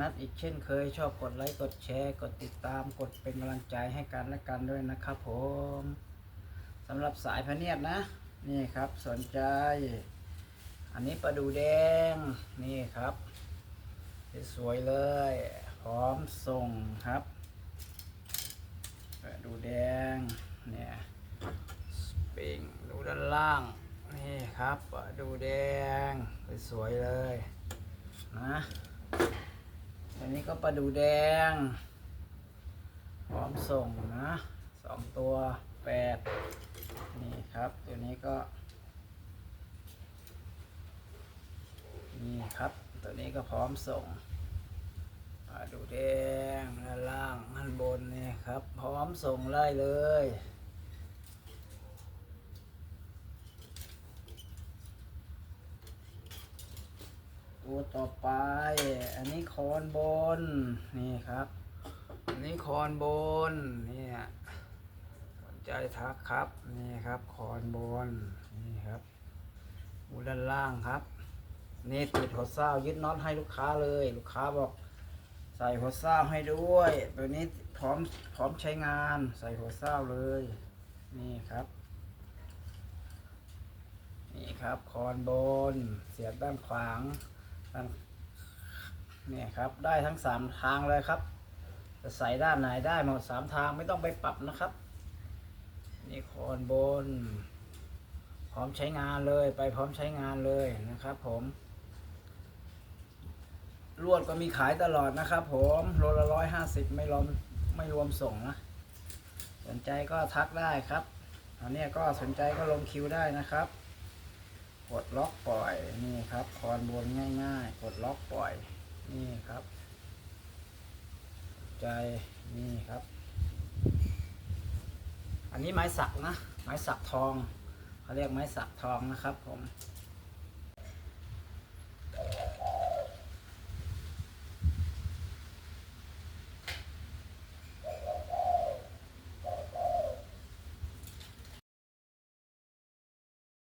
นัดอีกเช่นเคยชอบกดไลค์กดแชร์กดติดตามกดเป็นกำลังใจให้กันและกันด้วยนะครับผมสำหรับสายพเนียดนะ นี่ครับสนใจ อันนี้ปลาดูแดงนี่ครับสวยเลย พร้อมส่งครับปลาดูแดงเนี่ยสปริงดูด้านล่างนี่ครับปลาดูแดงสวยเลยนะ อันนี้ก็ปลาดูแดง พร้อมส่งนะสองตัวแปดนี่ครับ ตัวนี้ก็ นี่ครับ ตัวนี้ก็พร้อมส่งปลาดูแดงด้านล่างด้านบนนี่ครับ พร้อมส่งไล่เลย ตัวต่อไป อันนี้คอนบน นี่ครับ อันนี้คอนบน เนี่ยสนใจทักครับ นี่ครับคอนบน นี่ครับอูด้านล่างครับ นี่ติดหัวเศร้ายึดน็อตให้ลูกค้าเลย ลูกค้าบอก ใส่หัวเศร้าให้ด้วย ตัวนี้พร้อมพร้อมใช้งาน ใส่หัวเศร้าเลย นี่ครับนี่ครับ คอนบน เสียบด้านขวาง เนี่ยครับได้ทั้งสามทางเลยครับ จะใส่ด้านไหนได้หมดสามทางไม่ต้องไปปรับนะครับ นี่คอนบน พร้อมใช้งานเลยไปพร้อมใช้งานเลยนะครับ ผมลวดก็มีขายตลอดนะครับ ผมโลละร้อยห้าสิบไม่รวมไม่รวมส่งนะสนใจก็ทักได้ครับอันนี้ก็สนใจก็ลงคิวได้นะครับ กดล็อกปล่อยนี่ครับคอนบนง่ายๆ กดล็อกปล่อยนี่ครับ ใจนี่ครับ อันนี้ไม้สักนะ ไม้สักทองเขาเรียกไม้สักทองนะครับผม